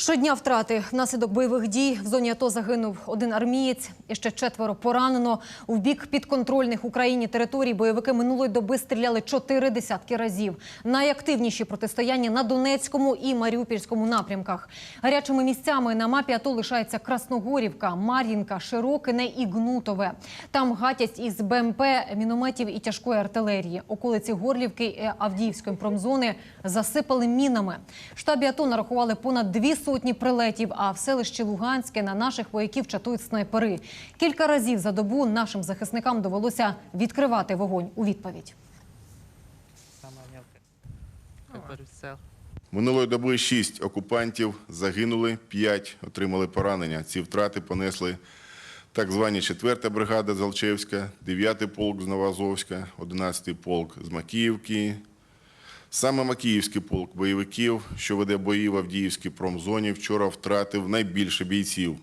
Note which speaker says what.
Speaker 1: Щодня втрати внаслідок бойових дій в зоні АТО загинув один армієць і ще четверо поранено. У бік підконтрольних Україні територій бойовики минулої доби стріляли чотири десятки разів. Найактивніші протистояння на Донецькому і Маріупольському напрямках. Гарячими місцями на мапі АТО лишається Красногорівка, Мар'їнка, Широкине і Гнутове. Там гатять із БМП, мінометів і тяжкої артилерії. Околиці Горлівки і Авдіївської промзони засипали мінами. Штабі АТО нарахували понад дві сотні прилетів, а в селищі Луганське на наших вояків чатують снайпери. Кілька разів за добу нашим захисникам довелося відкривати вогонь у відповідь.
Speaker 2: Минулої доби шість окупантів загинули, п'ять отримали поранення. Ці втрати понесли так звані 4 бригада з Алчевська, 9-й полк з Новоазовська, 11-й полк з Макіївки. Саме Макіївський полк бойовиків, що веде бої в Авдіївській промзоні, вчора втратив найбільше бійців